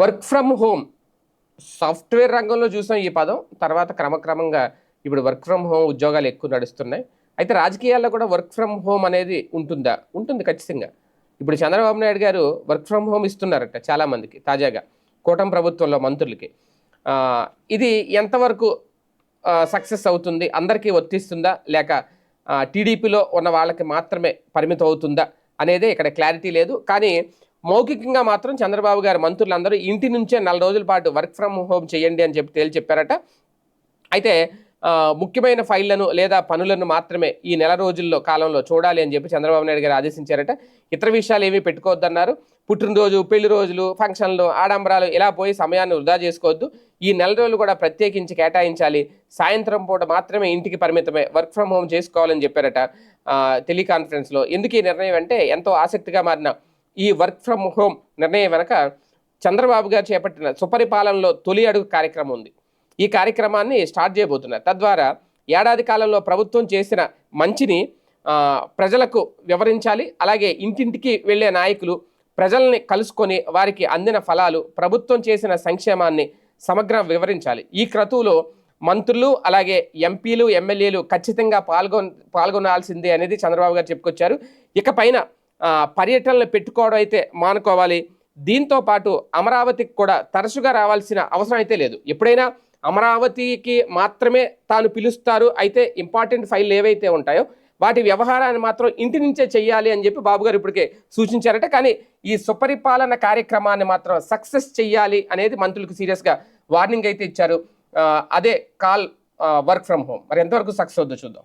Work from home. Software రంగంలో చూసాం ఈ పదం. తర్వాత క్రమక్రమంగా ఇప్పుడు వర్క్ ఫ్రమ్ హోమ్ ఉద్యోగాలు ఎక్కువ నడుస్తున్నాయి. అయితే రాజకీయాల్లో కూడా వర్క్ ఫ్రమ్ హోమ్ అనేది ఉంటుందా? ఉంటుంది ఖచ్చితంగా. ఇప్పుడు చంద్రబాబు నాయుడు గారు వర్క్ ఫ్రమ్ హోమ్ ఇస్తున్నారట చాలామందికి తాజాగా కూటమి ప్రభుత్వంలో మంత్రులకి. ఇది ఎంతవరకు సక్సెస్ అవుతుంది? అందరికీ వర్తిస్తుందా? లేక టీడీపీలో ఉన్న వాళ్ళకి మాత్రమే పరిమితం అవుతుందా? అనేది ఇక్కడ క్లారిటీ లేదు. కానీ మౌఖికంగా మాత్రం చంద్రబాబు గారు మంత్రులందరూ ఇంటి నుంచే నెల రోజుల పాటు వర్క్ ఫ్రమ్ హోమ్ చేయండి అని చెప్పి తేల్చి చెప్పారట అయితే ముఖ్యమైన ఫైళ్ళను లేదా పనులను మాత్రమే ఈ నెల రోజుల్లో కాలంలో చూడాలి అని చెప్పి చంద్రబాబు నాయుడు గారు ఆదేశించారట. ఇతర విషయాలు ఏమీ పెట్టుకోవద్దన్నారు. పుట్టినరోజు పెళ్ళి రోజులు ఫంక్షన్లు ఆడంబరాలు ఇలా పోయి సమయాన్ని వృధా చేసుకోవద్దు. ఈ నెల రోజులు కూడా ప్రత్యేకించి కేటాయించాలి. సాయంత్రం పూట మాత్రమే ఇంటికి పరిమితమే వర్క్ ఫ్రమ్ హోమ్ చేసుకోవాలని చెప్పారట టెలికాన్ఫరెన్స్లో. ఎందుకు ఈ నిర్ణయం అంటే ఎంతో ఆసక్తిగా మారిన ఈ వర్క్ ఫ్రమ్ హోమ్ నిర్ణయం వెనక చంద్రబాబు గారు చేపట్టిన సుపరిపాలనలో తొలి అడుగు కార్యక్రమం ఉంది. ఈ కార్యక్రమాన్ని స్టార్ట్ చేయబోతున్నారు. తద్వారా ఏడాది కాలంలో ప్రభుత్వం చేసిన మంచిని ప్రజలకు వివరించాలి. అలాగే ఇంటింటికి వెళ్ళే నాయకులు ప్రజల్ని కలుసుకొని వారికి అందిన ఫలాలు ప్రభుత్వం చేసిన సంక్షేమాన్ని సమగ్ర వివరించాలి. ఈ క్రతువులో మంత్రులు అలాగే ఎంపీలు ఎమ్మెల్యేలు ఖచ్చితంగా పాల్గొ పాల్గొనాల్సిందే అనేది చంద్రబాబు గారు చెప్పుకొచ్చారు. ఇక పైన పర్యటనలు పెట్టుకోవడం అయితే మానుకోవాలి. దీంతో పాటు అమరావతికి కూడా తరచుగా రావాల్సిన అవసరం అయితే లేదు. ఎప్పుడైనా అమరావతికి మాత్రమే తాను పిలుస్తారు. అయితే ఇంపార్టెంట్ ఫైల్ ఏవైతే ఉంటాయో వాటి వ్యవహారాన్ని మాత్రం ఇంటి నుంచే చేయాలి అని చెప్పి బాబు గారు ఇప్పటికే సూచించారట. కానీ ఈ సుపరిపాలన కార్యక్రమాన్ని మాత్రం సక్సెస్ చెయ్యాలి అనేది మంత్రులకు సీరియస్గా వార్నింగ్ అయితే ఇచ్చారు. అదే కాల్ వర్క్ ఫ్రమ్ హోమ్. మరి ఎంతవరకు సక్సెస్ అవుద్దో చూద్దాం.